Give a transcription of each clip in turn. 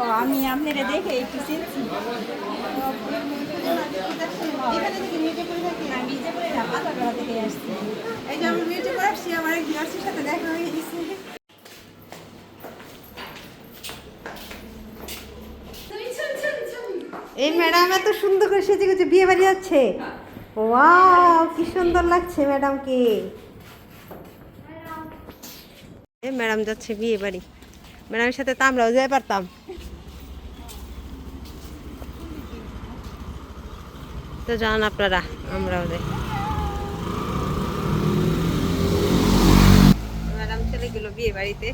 ও, আমি আপনারা দেখে একটু চিনছি এই হয়ে গেছে। ম্যাডাম এত সুন্দর করে সেজে গুজে বিয়ে বাড়ি যাচ্ছে কি সুন্দর লাগছে ম্যাডামকে। এই ম্যাডাম যাচ্ছে বিয়ে বাড়ি। ম্যাডামের সাথে তো আমরাও যাই পারতাম। তো যান আপনারা, আমরাও যাই। ম্যাডাম গেল বিয়ে বাড়িতে।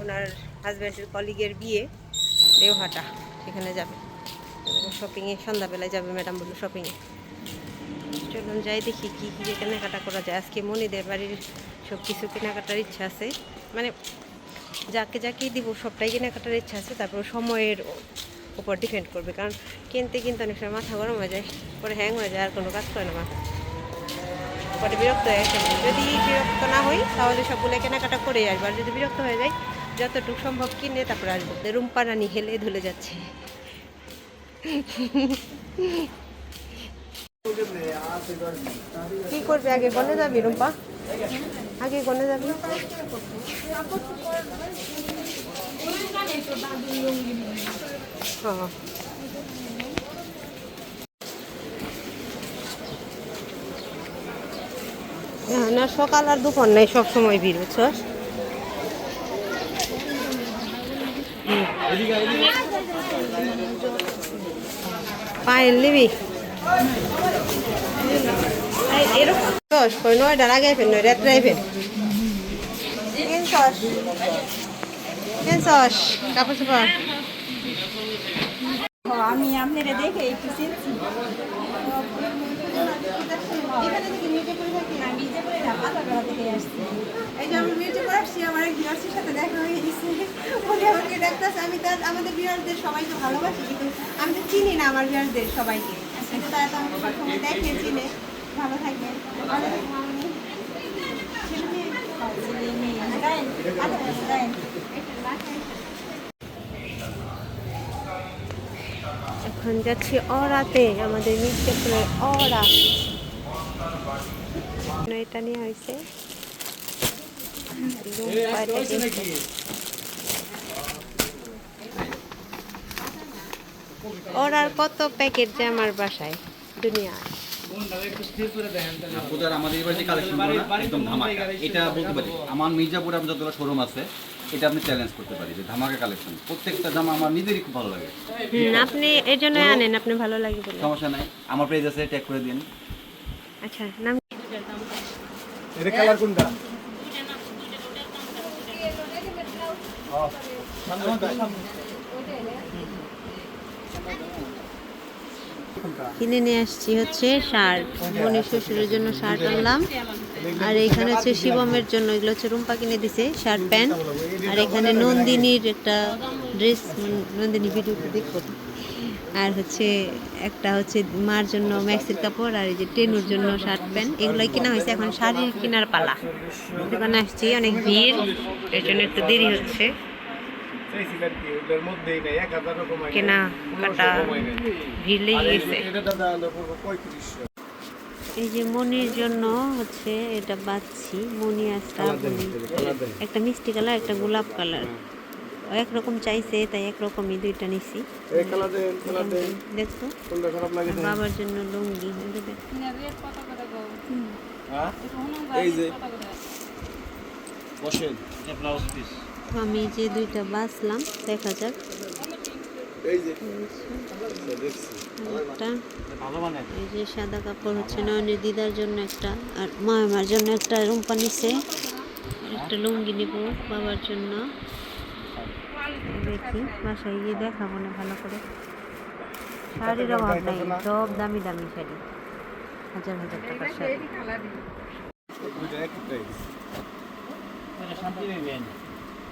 ওনার কলিগের বিয়ে সেখানে যাবে। শপিংয়ে সন্ধ্যাবেলায় যাবে ম্যাডাম শপিংয়ে চলুন যাই দেখি কী কী কেনাকাটা করা যায়। আজকে মনিদের বাড়ির সব কিছু কেনাকাটার ইচ্ছা আছে। মানে যাকে, যাকেই দিব সবটাই কেনাকাটার ইচ্ছা আছে। তারপর সময়ের উপর ডিপেন্ড করবে, কারণ কিনতে কিনতে অনেক সময় মাথা গরম হয়ে যায়, পরে হ্যাং হয়ে যায় আর কোনো কাজ করে না মাথা পরে বিরক্ত হয়ে যদি বিরক্ত না হই, তাহলে সবগুলো কেনাকাটা করে আসব। আর যদি বিরক্ত হয়ে যায় যতটুকু সম্ভব কিনে তারপরে আসব। রুম্পা রানি হেলে ধুলে যাচ্ছে। কি করবে? আগে কোনে যাবি রুম্পা? আগে কোনে যাবি? না, সকাল আর দুপুর নাই, সব সময় ভিড় বুঝছস পায়েল নিবি? এরকম নয়টার আগে আইফেন নয় রাত্রে আইফেন? কিনছস কাপড় আমি আপনারা দেখে একটু চিনছি এখানে থেকে থাকি না মির্জাপুরে না পাতাগড়া থেকে আসছি। এই যে আমি মির্জাপুর আসছি, আমার এক ভিউয়ার্সের সাথে দেখা হয়ে গেছে। উনি আমাকে আমি তার, আমাদের ভিউয়ার্সদের সবাইকে ভালোবাসি, কিন্তু আমি তো চিনি না আমার ভিউয়ার্সদের সবাইকে। কিন্তু তারা তো আমাকে সবসময় দেখে, চিনে। ভালো থাকবে এখন যাচ্ছি অরাতে, আমাদের মির্জাপুরের অরা। এটা নিয়ে হয়েছে। কত প্যাকেট যে আমার বাসায়? দুনিয়া আমাদের এটা বলতে পারি, আমার মির্জাপুরে যতগুলো শোরুম আছে এটা আপনি চ্যালেঞ্জ করতে পারি যে ধামাকা কালেকশন প্রত্যেকটা জামা আমার নিজেরই খুব ভালো লাগে। আপনি এই জন্য আনেন আপনি ভালো লাগে বলে। সমস্যা নাই আমার পেজ আছে ট্যাগ করে দিন। আচ্ছা নাম এটা কালার কোনটা? কিনে নিয়ে আসছি হচ্ছে শার্ট। বোনের শ্বশুরের জন্য শার্ট আনলাম। আর এখানে হচ্ছে শিবমের জন্য, এগুলো হচ্ছে রুম্পা কিনে দিছে, শার্ট, প্যান্ট। আর এখানে নন্দিনীর একটা ড্রেস, নন্দিনী ভিডিওতে দেখো আর হচ্ছে একটা হচ্ছে মার জন্য ম্যাক্সির কাপড়, আর এই যে টেনুর জন্য শার্ট, প্যান্ট। এগুলোই কেনা হয়েছে, এখন শাড়ির কেনার পালা। দোকানে আসছি, অনেক ভিড় এর জন্য একটু দেরি হচ্ছে। কেনা কাটা ভিড় লেগে গেছে এটা দাদা হলো পড়ব পঁয়ত্রিশশো এই যে মনির জন্য হচ্ছে এটা বাচ্ছি মনি আর শ্রাবণী। একটা মিষ্টি কালার একটা গোলাপ কালার। একরকম চাইছে তাই একরকমই দুইটা নিছি। এই কালার দেন কালার দেন। দেখছ বাবার জন্য লুঙ্গি। হ্যাঁ? এই যে। বসেন। ব্লাউজ পিস আমি যে দুইটা বাছলাম দেখা যাক। এই যে মানে? এই যে সাদা কাপড় হচ্ছে নয়নের দিদার জন্য একটা আর মামার জন্য একটা রুম্পা নিছে। একটা লুঙ্গি নিব বাবার জন্য। দেখি বাসায় গিয়ে দেখাবো না ভালো করে। শাড়ির অভাব নাই সব দামি দামি শাড়ি। হাজার হাজার টাকার শাড়ি।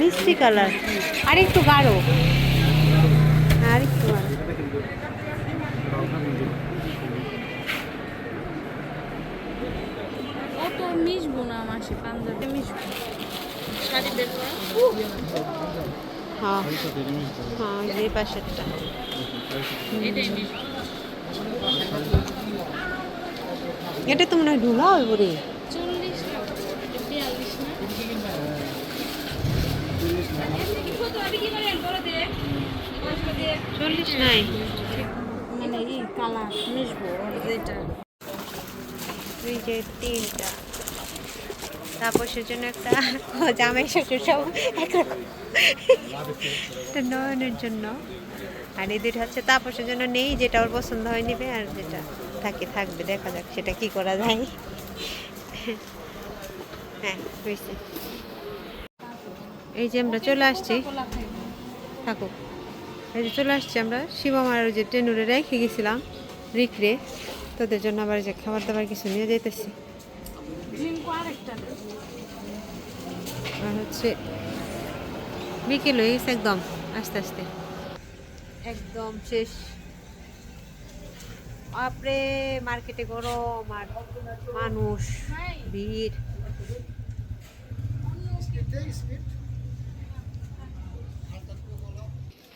মিষ্টি কালার আর একটু গাঢ় আর একটু মিশবো না মাসে পাঞ্জাবে। মিশবো। শাড়ি বের করা। হ্যাঁ হ্যাঁ পাশেরটা। এটাই মিশবো। এটা তো মনে হয় ঢুলা হইব রে চল্লিশ না এটা বিয়াল্লিশ না মানে তিনটা। তাপসের জন্য একটা জামাই শ্বশুর নয়নের জন্য। আর এদের হচ্ছে তাপসের জন্য নেই, যেটা ওর পছন্দ হয় নেবে, আর যেটা থাকে, থাকবে। দেখা যাক সেটা কি করা যায়। হ্যাঁ হয়েছে। এই যে আমরা চলে আসছি। থাকুক। এই যে চলে আসছি আমরা। শিবমার যে টেনুরে রেখে গেছিলাম রিখরে তোদের জন্য আবার যে খাবার দাবার কিছু নিয়ে যাইতেছি। ড্রিঙ্ক আর হচ্ছে বিকেল হয়ে গেছে একদম আস্তে আস্তে। একদম শেষ। আপরে মার্কেটে গরম আর মানুষ ভিড় কত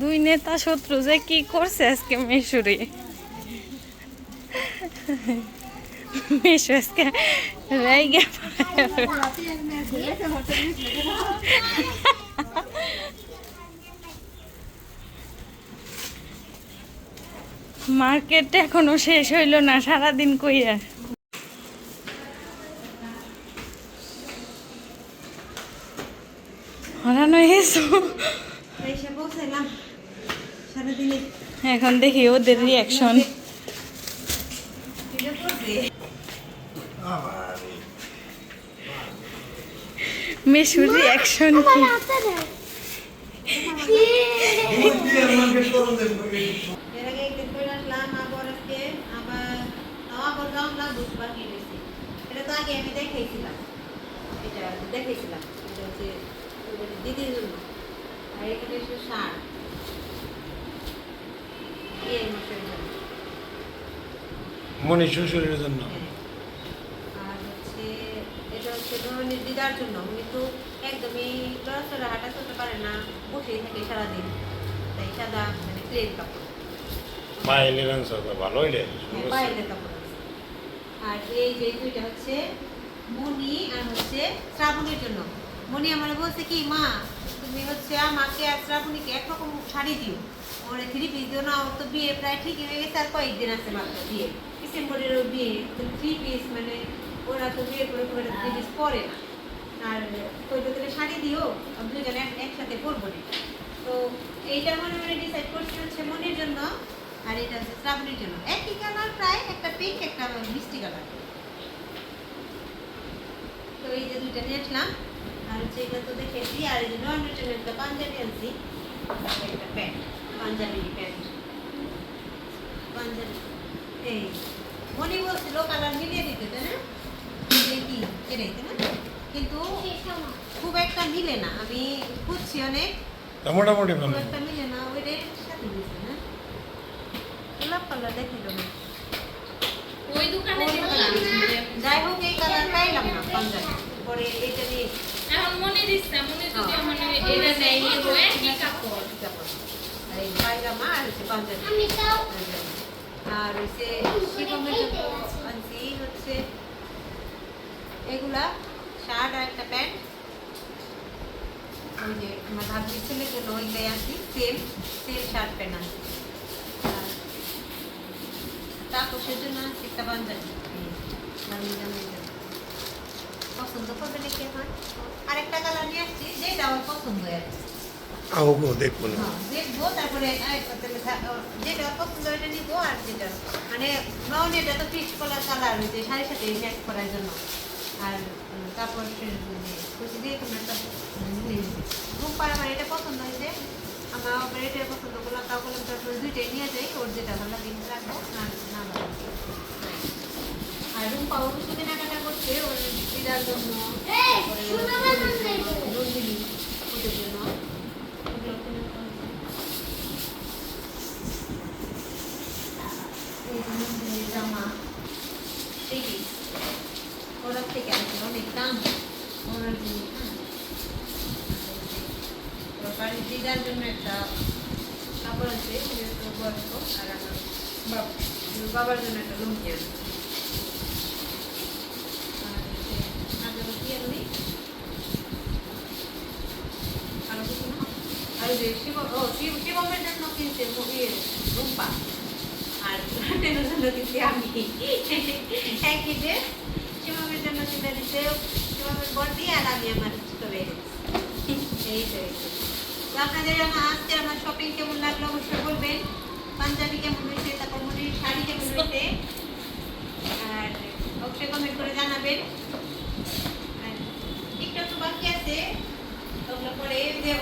দুই নেতা শত্রু যে কি করছে আজকে মেশুরে? মার্কেট এখনও শেষ হইল না, সারাদিন কইয়া হরান হয়ে সারাদিনে এখন দেখি ওদের রিয়াকশন মেশুর রিয়াকশন কি? এটা তো আগে আমি দেখাইছিলাম। এটা দেখাইছিলাম। এটা হচ্ছে দিদির জন্য। আর এখানে সার। মনি শ্বশুরের জন্য। আর হচ্ছে এটা হচ্ছে ধরনের দিদার জন্য। উনি তো একদমই লড়াচড়া হাঁটা চলতে পারে না। বসেই থাকে সারাদিন। তাই সাদা মানে প্লেন কাপড়। পাইলের আনসার ভালো হইলে হ্যাঁ, কাপড় আর এই যে দুইটা হচ্ছে মনি আর হচ্ছে শ্রাবণীর জন্য। মনি আমার বলছে কি মা তুমি হচ্ছে আমাকে আর শ্রাবণীকে একরকম শাড়ি দিও। ওর থ্রি পিস দিও না, ওর তো বিয়ে প্রায় ঠিকই হয়ে গেছে, আর কয়েকদিন আছে মাত্র বিয়ে। ডিসেম্বরেরও বিয়ে তো থ্রি পিস মানে ওরা তো বিয়ে করে করে থ্রি পিস পরে না। আর কইলো তাহলে শাড়ি দিও দুজনে এক- একসাথে পরবো না। তো এইটা মনে মনে ডিসাইড করছি হচ্ছে মনির জন্য, আর এটা হচ্ছে শ্রাবণীর জন্য। একই কালার প্রায়, একটা পিঙ্ক একটা মিষ্টি কালার তো এই যে দুইটা নিয়ে আসলাম। হচ্ছে এটা তো দেখেছি আর এই যে নন একটা পাঞ্জাবি আনছি একটা প্যান্ট পাঞ্জাবি প্যান্ট পাঞ্জাবি এই মনে বলছিল কালার মিলিয়ে দিতে তাই না মিলিয়ে কি না কিন্তু খুব একটা মিলে না আমি খুঁজছি অনেক মোটামুটি ভালো। একটা মিলে না ওই রেড সাথে দিছে না গোলাপ কালার দেখিল না ওই দোকানে যাই হোক এই কালার পাইলাম না পাঞ্জাবি। পরে এটা নিয়ে এখন মনে দিচ্ছে মনে যদি মানে এটা নেই একই কাপড় কাপড়। এই পায়জামা আর হচ্ছে পাঞ্জাবি। আর হচ্ছে শিবমের জন্য আনছি হচ্ছে এগুলা শার্ট আর একটা প্যান্ট। ওই যে আমার ভাগ্নির ছেলের জন্য ওইটাই আনছি সেম সেম শার্ট প্যান্ট আনছি। আর তাপসের জন্য আনছি একটা পাঞ্জাবি। এই ভাগ্নির জামাইয়ের জন্য। পছন্দ করবে নাকি এখন? আরেকটা কালার নিয়ে আসছি যেটা আমার পছন্দ আর কি। আহো দেখব না। হ্যাঁ, দেখব তারপরে যেটা পছন্দ এটা নিবো আর যেটা মানে ব্রাউন এটা তো ফিক্স কলার কালার হয়েছে শাড়ির সাথে ম্যাচ করার জন্য। আর উম, কাপড় কুচি দিয়ে কোনো একটা রূপার আমার এটা পছন্দ হয়েছে। আমার আবার এটা পছন্দ করলাম তা করলাম তারপরে দুইটাই নিয়ে যাই ওর যেটা ভালো লাগে রাখব না না ভালো লাগে। আর রুম্পা ও কিছু কেনাকাটা করছে ওর দিদার জন্য তারপরে রঞ্জিনী ওদের জন্য ওগুলো কেনাকাটা এই যে নন্দিনীর জামা সেই ওরা থেকে আনছে অনেক দাম ওনার জন্য হ্যাঁ। ওর বাড়ির দিদার জন্য একটা কাপড় আছে যেহেতু বয়স্ক আর আমার বাব- বাবার জন্য একটা লুঙ্গি আছে ওই ও শিব শিবমের জন্য কিনছে রুম্পা আর টেনের আমি একই জন্য কিনে শিবমের বড়ি আর আমি আমার ছোট বেড়ে এই তো আপনাদের আমার আজকে আমার শপিং কেমন লাগল অবশ্যই বলবেন পাঞ্জাবি কেমন হয়েছে তারপর মুড়ির শাড়ি কেমন হয়েছে আর অবশ্যই কমেন্ট করে জানাবেন আর একটু বাকি আছে ওগুলো পরে এই যে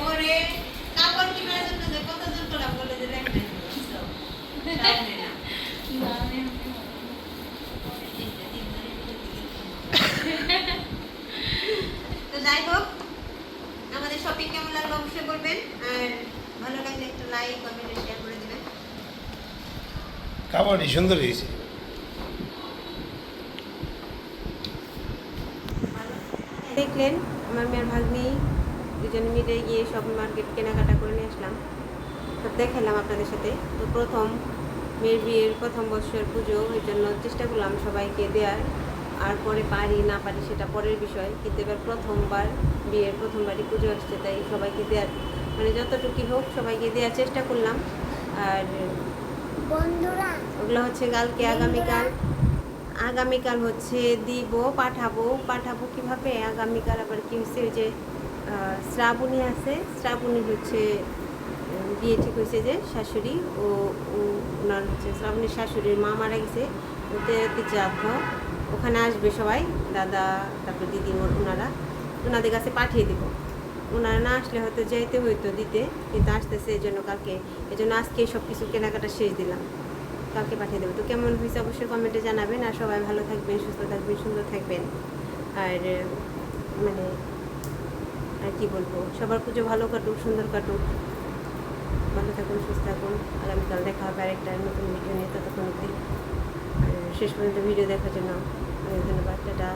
তো যাই হোক আমাদের শপিং কেমন লাগল অবশ্যই বলবেন আর ভালো লাগলে একটা লাইক কমেন্ট শেয়ার করে দিবেন। কাবাডি সুন্দর হয়েছে। দেখলেন আমার মেয়ের ভাগ্নি দুজনে মিলে গিয়ে সব মার্কেট কেনাকাটা করে নিয়ে আসলাম। তো দেখালাম আপনাদের সাথে। তো প্রথম মেয়ের বিয়ের প্রথম বছর পুজো এই জন্য চেষ্টা করলাম সবাইকে দেওয়ার আর পরে পারি না পারি সেটা পরের বিষয়। কিন্তু এবার প্রথমবার বিয়ের প্রথমবারই পুজো আসছে তাই সবাইকে দেওয়ার মানে যতটুকু হোক সবাইকে দেওয়ার চেষ্টা করলাম। আর বন্ধুরা ওগুলো হচ্ছে কালকে আগামীকাল। আগামীকাল হচ্ছে দিব, পাঠাবো। পাঠাবো কীভাবে? আগামীকাল আবার কি হচ্ছে ওই যে শ্রাবণী আছে। শ্রাবণী হচ্ছে বিয়ে ঠিক হয়েছে যে শাশুড়ি। ও ওনার হচ্ছে শ্রাবণীর শাশুড়ির মা মারা গেছে। ওতে যাব। ওখানে আসবে সবাই, দাদা, তারপর দিদি, ওর- ওনারা। ওনাদের কাছে পাঠিয়ে দিব। ওনারা না আসলে হয়তো যাইতে হইতো দিতে, কিন্তু আসতেছে এই জন্য কালকে। এই জন্য আজকে সব কিছু কেনাকাটা শেষ দিলাম। কালকে পাঠিয়ে দেবো। তো কেমন হয়েছে অবশ্যই কমেন্টে জানাবেন। আর সবাই ভালো থাকবেন, সুস্থ থাকবেন, সুন্দর থাকবেন। আর মানে আর কি বলব? সবার পুজো ভালো কাটুক, সুন্দর কাটুক। ভালো থাকুন, সুস্থ থাকুন। আগামীকাল দেখা হবে আরেকটা নতুন ভিডিও নিয়ে। ততক্ষণ অব্দি আর শেষ পর্যন্ত ভিডিও দেখার জন্য অনেক ধন্যবাদ। টাটা।